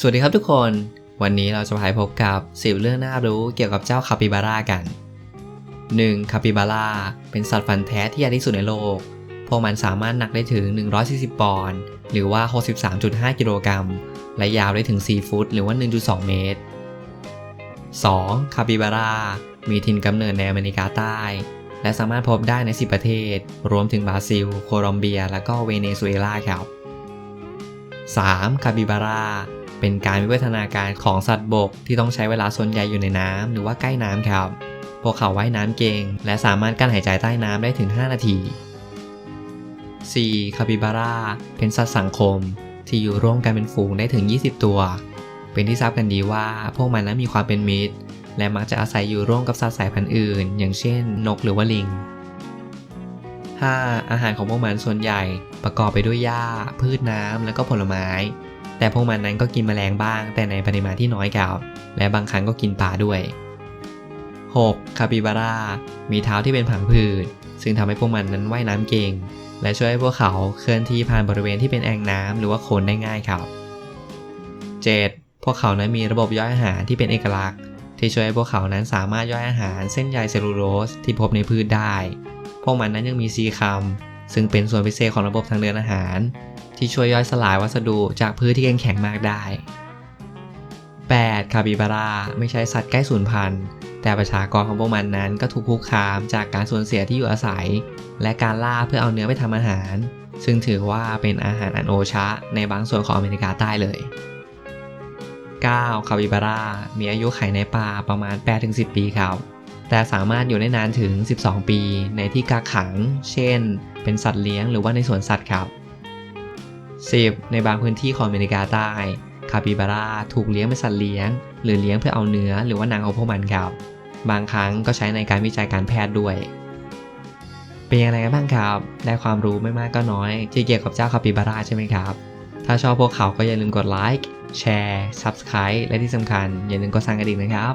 สวัสดีครับทุกคน วันนี้เราจะไปพบกับ 10 เรื่องน่ารู้เกี่ยวกับเจ้าคาปิบาร่ากัน 1. คาปิบาร่าเป็นสัตว์ฟันแท้ที่ใหญ่ที่สุดในโลก พวกมันสามารถหนักได้ถึง 140 ปอนด์ หรือว่า 63.5 กิโลกรัม และยาวได้ถึง 4 ฟุต หรือว่า 1.2 เมตร 2. คาปิบาร่ามีถิ่นกำเนิดในอเมริกาใต้ และสามารถพบได้ใน 10 ประเทศ รวมถึงบราซิล โคลอมเบีย และก็เวเนซุเอลาครับ 3. คาปิบาร่า เป็นการวิวัฒนาการของสัตว์บกที่ต้องใช้เวลาส่วนใหญ่อยู่ในน้ำหรือว่าใกล้น้ำครับ พวกเขาว่ายน้ำเก่ง และสามารถกั้นหายใจใต้น้ำได้ถึง 5 นาที 4. คาปิบาร่าเป็นสัตว์สังคม ที่อยู่ร่วมกันเป็นฝูงได้ถึง 20 ตัว เป็นที่ทราบกันดีว่าพวกมันนั้นมีความเป็นมิตร และมักจะอาศัยอยู่ร่วมกับสัตว์สายพันธุ์อื่น อย่างเช่น นกหรือว่าลิง 5. อาหารของพวกมันส่วนใหญ่ประกอบไปด้วยหญ้า พืชน้ำและก็ผลไม้ แต่พวกมันนั้นก็กินแมลงบ้าง แต่ในปริมาณที่น้อยกว่าและบางครั้งก็กินปลาด้วย 6. คาปิบาร่า มีเท้าที่เป็นผังผืด ซึ่งทำให้พวกมันนั้นว่ายน้ำเก่ง และช่วยให้พวกเขาเคลื่อนที่ผ่านบริเวณที่เป็นแอ่งน้ำหรือว่าโคลนได้ง่ายครับ 7. พวกเขานั้นมีระบบย่อยอาหารที่เป็นเอกลักษณ์ ที่ช่วยให้พวกเขานั้นสามารถย่อยอาหารเส้นใยเซลลูโลสที่พบในพืชได้ พวกมันนั้นยังมีซีคัมซึ่งเป็นส่วนพิเศษของระบบทางเดินอาหาร ที่ช่วยย่อยสลายวัสดุจากพืชที่แข็งแข็งมากได้ 8. คาปิบาร่าไม่ใช่สัตว์ใกล้สูญพันธุ์ แต่ประชากรของพวกมันนั้นก็ถูกคุกคามจากการสูญเสียที่อยู่อาศัย และการล่าเพื่อเอาเนื้อไปทำอาหาร ซึ่งถือว่าเป็นอาหารอันโอชะ ในบางส่วนของอเมริกาใต้เลย 9. คาปิบาร่ามีอายุไขในป่าประมาณ 8-10 ปีครับ แต่สามารถอยู่ได้นานถึง 12 ปี ในที่กักขัง เช่น เป็นสัตว์เลี้ยงหรือว่าในสวนสัตว์ครับ 10. ในบางพื้นที่ของอเมริกาใต้ คาปิบาร่าถูกเลี้ยงเป็นสัตว์เลี้ยง หรือเลี้ยงเพื่อเอาเนื้อหรือว่าหนังของพวกมันครับ บางครั้งก็ใช้ในการวิจัยการแพทย์ด้วย เป็นยังไงกันบ้างครับ ได้ความรู้ไม่มากก็น้อย ที่เกี่ยวกับเจ้าคาปิบาร่าใช่ไหมครับ ถ้าชอบพวกเขาก็อย่าลืมกดไลค์ แชร์ Subscribe และที่สำคัญอย่าลืมกดสั่งกระดิ่งนะครับ